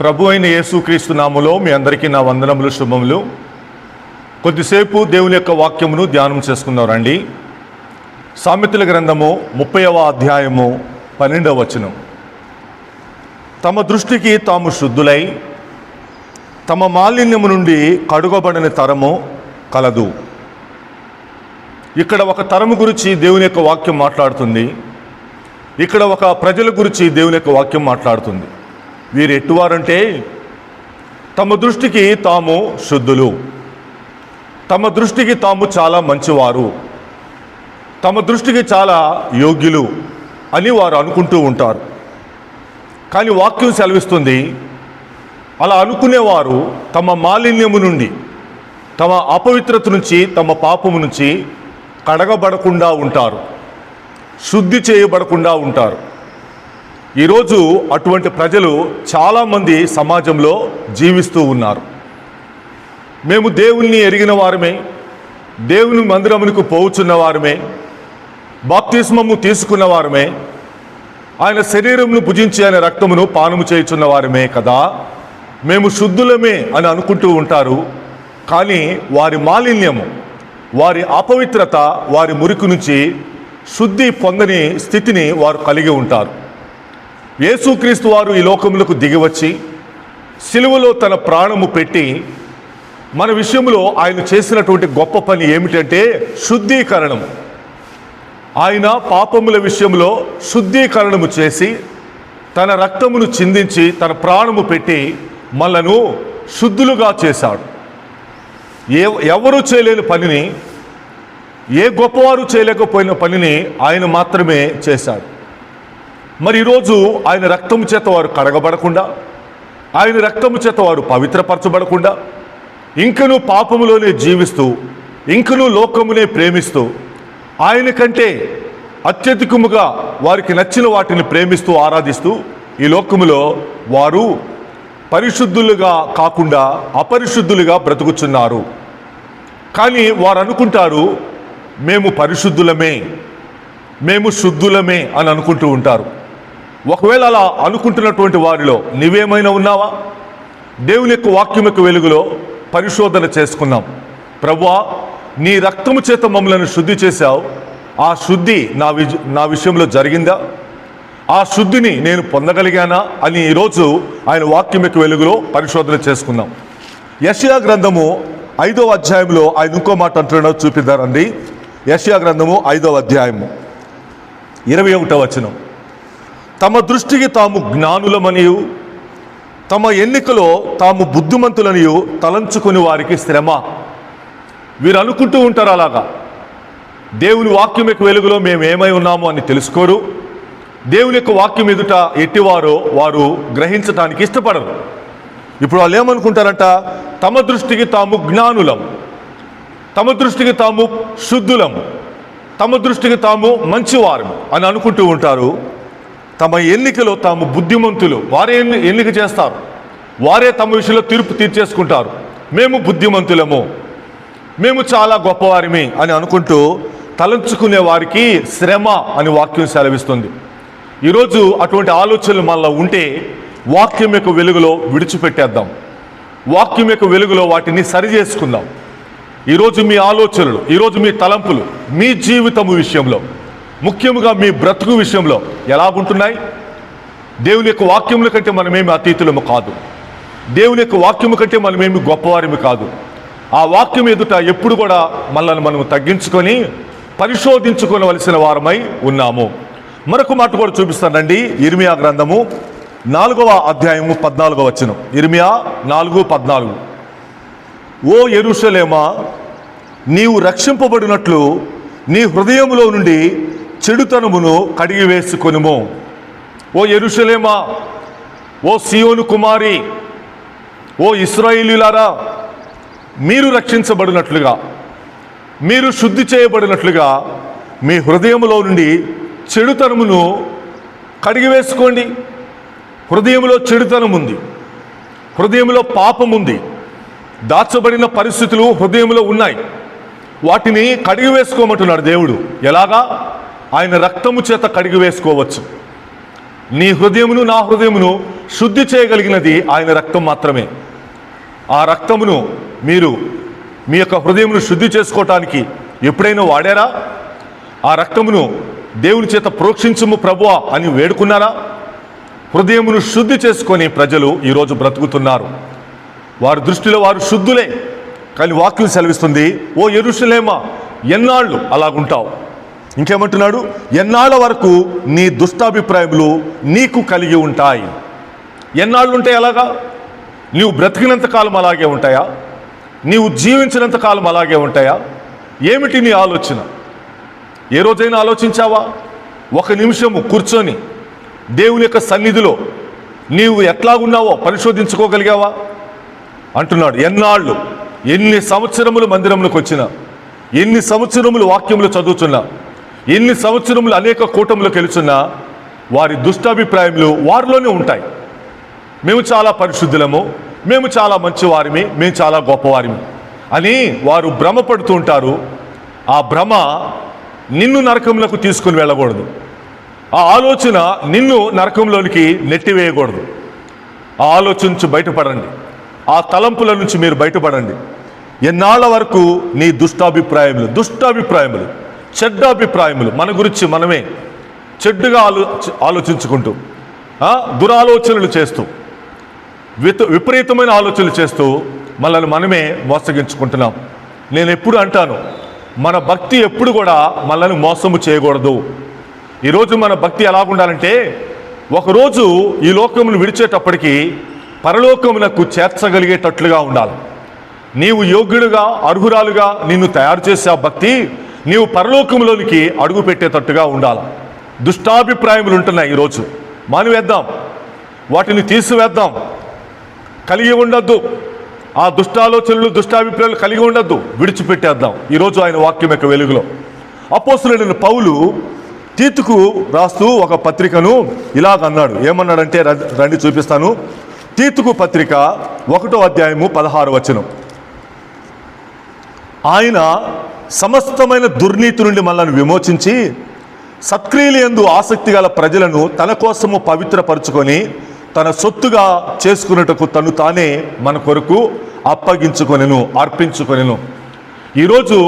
ప్రభు అయిన యేసుక్రీస్తు నామలో మీ అందరికీ నా వందనములు శుభములు. కొద్దిసేపు దేవుని యొక్క వాక్యమును ధ్యానం చేసుకుందాం రండి. సామెతల గ్రంథము ముప్పైవ అధ్యాయము పన్నెండవ వచనం. తమ దృష్టికి తాము శుద్ధులై తమ మాలిన్యము నుండి కడుగబడని తరము కలదు. ఇక్కడ ఒక తరము గురించి దేవుని యొక్క వాక్యం మాట్లాడుతుంది. ఇక్కడ ఒక ప్రజల గురించి దేవుని యొక్క వాక్యం మాట్లాడుతుంది. వీరు ఎట్టువారంటే తమ దృష్టికి తాము శుద్ధులు. తమ దృష్టికి తాము చాలా మంచివారు. తమ దృష్టికి చాలా యోగ్యులు అని వారు అనుకుంటూ ఉంటారు. కానీ వాక్యం సెలవిస్తుంది అలా అనుకునేవారు తమ మాలిన్యము నుండి తమ అపవిత్రత నుంచి తమ పాపము నుంచి కడగబడకుండా ఉంటారు. శుద్ధి చేయబడకుండా ఉంటారు. ఈరోజు అటువంటి ప్రజలు చాలామంది సమాజంలో జీవిస్తూ ఉన్నారు. మేము దేవుణ్ణి ఎరిగిన వారమే దేవుని మందిరమునకు పోవుచున్న వారమే బాప్తిస్మము తీసుకున్న వారమే ఆయన శరీరమును భుజించి ఆయన రక్తమును పానము చేయుచున్న వారమే కదా. మేము శుద్ధులమే అని అనుకుంటూ ఉంటారు. కానీ వారి మాలిన్యము వారి అపవిత్రత వారి మురికి నుంచి శుద్ధి పొందని స్థితిని వారు కలిగి ఉంటారు. యేసుక్రీస్తు వారు ఈ లోకములకు దిగివచ్చి సిలువలో తన ప్రాణము పెట్టి మన విషయంలో ఆయన చేసినటువంటి గొప్ప పని ఏమిటంటే శుద్ధీకరణము. ఆయన పాపముల విషయంలో శుద్ధీకరణము చేసి తన రక్తమును చిందించి తన ప్రాణము పెట్టి మనను శుద్ధులుగా చేశాడు. ఏ ఎవరు చేయలేని పనిని ఏ గొప్పవారు చేయలేకపోయిన పనిని ఆయన మాత్రమే చేశాడు. మరి ఈరోజు ఆయన రక్తము చేత వారు కడగబడకుండా ఆయన రక్తము చేత వారు పవిత్రపరచబడకుండా ఇంకను పాపములోనే జీవిస్తూ ఇంకను లోకమునే ప్రేమిస్తూ ఆయన కంటే అత్యధికముగా వారికి నచ్చిన వాటిని ప్రేమిస్తూ ఆరాధిస్తూ ఈ లోకములో వారు పరిశుద్ధులుగా కాకుండా అపరిశుద్ధులుగా బ్రతుకుచున్నారు. కానీ వారు అనుకుంటారు మేము పరిశుద్ధులమే మేము శుద్ధులమే అని అనుకుంటూ ఉంటారు. ఒకవేళ అలా అనుకుంటున్నటువంటి వారిలో నీవేమైనా ఉన్నావా? దేవుని యొక్క వాక్యం యొక్క వెలుగులో పరిశోధన చేసుకున్నాం. ప్రభువా నీ రక్తము చేత మమ్మలను శుద్ధి చేశావు. ఆ శుద్ధి నా విజ నా విషయంలో జరిగిందా? ఆ శుద్ధిని నేను పొందగలిగానా అని ఈరోజు ఆయన వాక్యం యొక్క వెలుగులో పరిశోధన చేసుకుందాం యషియా గ్రంథము ఐదవ అధ్యాయంలో ఆయన ఇంకో మాట అంటున్నాడో చూపిద్దారండి. యషియా గ్రంథము ఐదవ అధ్యాయము. ఇరవై ఒకటో వచనం. తమ దృష్టికి తాము జ్ఞానులమనియు తమ ఎన్నికలో తాము బుద్ధిమంతులనియు తలంచుకుని వారికి శ్రమ. వీరు అనుకుంటూ ఉంటారు అలాగా. దేవుని వాక్యం యొక్క వెలుగులో మేము ఏమై ఉన్నాము అని తెలుసుకోరు. దేవుని యొక్క వాక్యం ఎదుట ఎట్టివారో వారు గ్రహించటానికి ఇష్టపడరు. ఇప్పుడు వాళ్ళు ఏమనుకుంటారంట? తమ దృష్టికి తాము జ్ఞానులం. తమ దృష్టికి తాము శుద్ధులం. తమ దృష్టికి తాము మంచివారు అని అనుకుంటూ ఉంటారు. తమ ఎన్నికలో తాము బుద్ధిమంతులు. వారే ఎన్ని- ఎన్నిక చేస్తారు? వారే తమ విషయంలో తీర్పు తీర్చేసుకుంటారు. మేము బుద్ధిమంతులము. మేము చాలా గొప్పవారిమి అని అనుకుంటూ తలంచుకునే వారికి శ్రమ అని వాక్యం సెలవిస్తుంది. ఈరోజు అటువంటి ఆలోచనలు మనలో ఉంటే వాక్యం యొక్క వెలుగులో విడిచిపెట్టేద్దాం. వాక్యం యొక్క వెలుగులో వాటిని సరి చేసుకుందాం. ఈరోజు మీ ఆలోచనలు ఈరోజు మీ తలంపులు మీ జీవితము విషయంలో ముఖ్యముగా మీ బ్రతుకు విషయంలో ఎలాగుంటున్నాయి? దేవుని యొక్క వాక్యముల కంటే మనమేమి అతీతులము కాదు. దేవుని యొక్క వాక్యము కంటే మనమేమి గొప్పవారిమి కాదు. ఆ వాక్యం ఎదుట ఎప్పుడు కూడా మనల్ని మనం తగ్గించుకొని పరిశోధించుకోవలసిన వారమై ఉన్నాము. మరొక మాట కూడా చూపిస్తానండి ఇర్మియా గ్రంథము నాలుగవ అధ్యాయము పద్నాలుగవ వచనం. ఇర్మియా నాలుగు పద్నాలుగు. ఓ ఎరుషలేమా నీవు రక్షింపబడినట్లు నీ హృదయంలో నుండి చెడుతనమును కడిగి వేసుకొనుము. ఓ ఎరుషలేమా ఓ సియోను కుమారి ఓ ఇస్రాయిలీలారా మీరు రక్షించబడినట్లుగా మీరు శుద్ధి చేయబడినట్లుగా మీ హృదయములో నుండి చెడుతనమును కడిగి వేసుకోండి. హృదయంలో చెడుతనం ఉంది హృదయంలో పాపం ఉంది దాచబడిన పరిస్థితులు హృదయంలో ఉన్నాయి. వాటిని కడిగి వేసుకోమంటున్నాడు దేవుడు. ఎలాగా? ఆయన రక్తము చేత కడిగి వేసుకోవచ్చు. నీ హృదయమును నా హృదయమును శుద్ధి చేయగలిగినది ఆయన రక్తం మాత్రమే. ఆ రక్తమును మీరు మీ యొక్క హృదయమును శుద్ధి చేసుకోవటానికి ఎప్పుడైనా వాడారా? ఆ రక్తమును దేవుని చేత ప్రోక్షించుము ప్రభువా అని వేడుకున్నారా? హృదయమును శుద్ధి చేసుకొని ప్రజలు ఈరోజు బ్రతుకుతున్నారు. వారి దృష్టిలో వారు శుద్ధులే కానీ వాక్యం సెలవిస్తుంది ఓ ఎరుషులేమా ఎన్నాళ్ళు అలాగుంటావు? ఇంకేమంటున్నాడు? ఎన్నాళ్ళ వరకు నీ దుష్టాభిప్రాయములు నీకు కలిగి ఉంటాయి? ఎన్నాళ్ళు ఉంటాయి అలాగా? నీవు బ్రతికినంత కాలం అలాగే ఉంటాయా? నీవు జీవించినంత కాలం అలాగే ఉంటాయా? ఏమిటి నీ ఆలోచన? ఏ రోజైనా ఆలోచించావా? ఒక నిమిషము కూర్చొని దేవుని యొక్క సన్నిధిలో నీవు ఎట్లాగున్నావో పరిశోధించుకోగలిగావా? అంటున్నాడు ఎన్నాళ్ళు? ఎన్ని సంవత్సరములు మందిరములకు వచ్చినా ఎన్ని సంవత్సరములు వాక్యములు చదువుతున్నా ఎన్ని సంవత్సరములు అనేక కూటములు గెలుచున్నా వారి దుష్టాభిప్రాయములు వారిలోనే ఉంటాయి. మేము చాలా పరిశుద్ధులము మేము చాలా మంచివారిమి మేము చాలా గొప్పవారిమి. అని వారు భ్రమపడుతూ ఉంటారు. ఆ భ్రమ నిన్ను నరకంలోకి తీసుకుని వెళ్ళకూడదు. ఆ ఆలోచన నిన్ను నరకంలోనికి నెట్టివేయకూడదు. ఆ ఆలోచన నుంచి బయటపడండి. ఆ తలంపుల నుంచి మీరు బయటపడండి. ఎన్నాళ్ళ వరకు నీ దుష్టాభిప్రాయములు దుష్టాభిప్రాయములు చెడ్డాభిప్రాయములు. మన గురించి మనమే చెడ్డుగా ఆలో ఆలోచించుకుంటూ దురాలోచనలు చేస్తూ విత విపరీతమైన ఆలోచనలు చేస్తూ మనల్ని మనమే మోసగించుకుంటున్నాం. నేను ఎప్పుడు అంటాను మన భక్తి ఎప్పుడు కూడా మనల్ని మోసము చేయకూడదు. ఈరోజు మన భక్తి ఎలాగుండాలంటే ఒకరోజు ఈ లోకమును విడిచేటప్పటికీ పరలోకమునకు చేర్చగలిగేటట్లుగా ఉండాలి. నీవు యోగ్యుడుగా అర్హురాలుగా నిన్ను తయారు చేసే ఆ భక్తి నీవు పరలోకంలోనికి అడుగు పెట్టేటట్టుగా ఉండాలి. దుష్టాభిప్రాయములు ఉంటున్నాయి ఈరోజు మానివేద్దాం. వాటిని తీసివేద్దాం. కలిగి ఉండద్దు. ఆ దుష్టాలోచనలు దుష్టాభిప్రాయాలు కలిగి ఉండొద్దు. విడిచిపెట్టేద్దాం. ఈరోజు ఆయన వాక్యం యొక్క వెలుగులో. అపోసులైన పౌలు తీతుకు రాస్తూ ఒక పత్రికను ఇలాగ అన్నాడు. ఏమన్నాడంటే రండి- రండి చూపిస్తాను. తీతుకు పత్రిక ఒకటో అధ్యాయము పదహారు వచనం. ఆయన సమస్తమైన దుర్నీతి నుండి మనల్ని విమోచించి సత్క్రియలు ఎందు ఆసక్తి గల ప్రజలను తన కోసము పవిత్రపరుచుకొని తన సొత్తుగా చేసుకున్నటకు తను తానే మన కొరకు అప్పగించుకొనెను అర్పించుకొనెను. ఈరోజు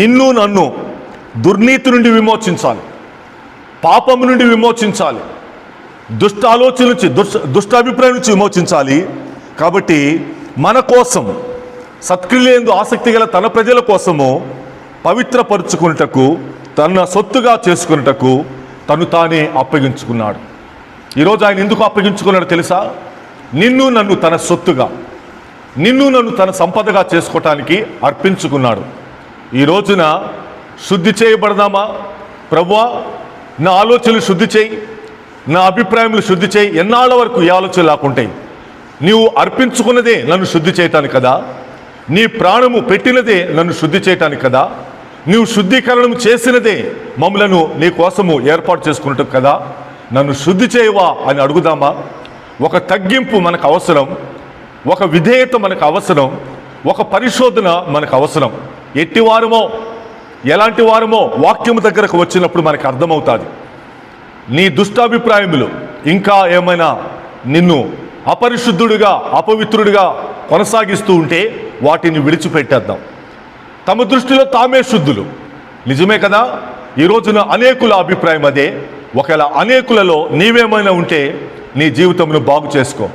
నిన్ను నన్ను దుర్నీతి నుండి విమోచించాలి పాపం నుండి విమోచించాలి దుష్ట ఆలోచన నుంచి దుష్ట దుష్టాభిప్రాయం నుంచి విమోచించాలి. కాబట్టి మన కోసం సత్క్రియలందు ఆసక్తి గల తన ప్రజల కోసము పవిత్రపరుచుకున్నటకు తన సొత్తుగా చేసుకున్నటకు తను తానే అప్పగించుకున్నాడు. ఈరోజు ఆయన ఎందుకు అప్పగించుకున్నాడు తెలుసా? నిన్ను నన్ను తన సొత్తుగా నిన్ను నన్ను తన సంపదగా చేసుకోవటానికి అర్పించుకున్నాడు. ఈ రోజున శుద్ధి చేయబడదామా? ప్రభువా నా ఆలోచనలు శుద్ధి చేయి నా అభిప్రాయములు శుద్ధి చేయి ఎన్నాళ్ళ వరకు ఈ ఆలోచనలు లేకుంటాయి? నీవు అర్పించుకున్నదే నన్ను శుద్ధి చేయటానికి కదా? నీ ప్రాణము పెట్టినదే నన్ను శుద్ధి చేయటానికి కదా. నీవు శుద్ధీకరణం చేసినదే మమ్మలను నీ కోసము ఏర్పాటు చేసుకున్నట్టు కదా. నన్ను శుద్ధి చేయవా అని అడుగుదామా? ఒక తగ్గింపు మనకు అవసరం. ఒక విధేయత మనకు అవసరం. ఒక పరిశోధన మనకు అవసరం. ఎట్టి వారమో ఎలాంటి వారమో వాక్యము దగ్గరకు వచ్చినప్పుడు మనకు అర్థమవుతుంది. నీ దుష్టాభిప్రాయములు ఇంకా ఏమైనా నిన్ను అపరిశుద్ధుడిగా అపవిత్రుడిగా కొనసాగిస్తూ ఉంటే వాటిని విడిచిపెట్టేద్దాం. తమ దృష్టిలో తామే శుద్ధులు. నిజమే కదా? ఈ రోజున అనేకుల అభిప్రాయం అదే. ఒకవేళ అనేకులలో నీవేమైనా ఉంటే నీ జీవితమును బాగు చేసుకో.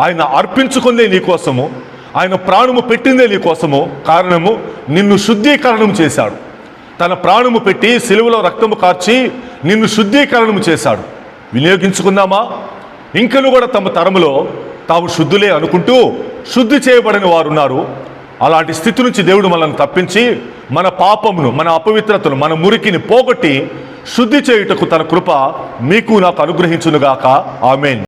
ఆయన అర్పించుకుందే నీకోసము ఆయన ప్రాణము పెట్టిందే నీ కోసము. కారణము నిన్ను శుద్ధీకరణం చేశాడు. తన ప్రాణము పెట్టి సిలువలో రక్తము కార్చి నిన్ను శుద్ధీకరణము చేశాడు. వినియోగించుకుందామా? ఇంకను కూడా తమ తరములో తాము శుద్ధులే అనుకుంటూ శుద్ధి చేయబడిన వారు ఉన్నారు అలాంటి స్థితి నుంచి దేవుడు మనల్ని తప్పించి మన పాపమును మన అపవిత్రతను మన మురికిని పోగొట్టి శుద్ధి చేయుటకు తన కృప మీకు నాకు అనుగ్రహించునుగాక. ఆమెన్.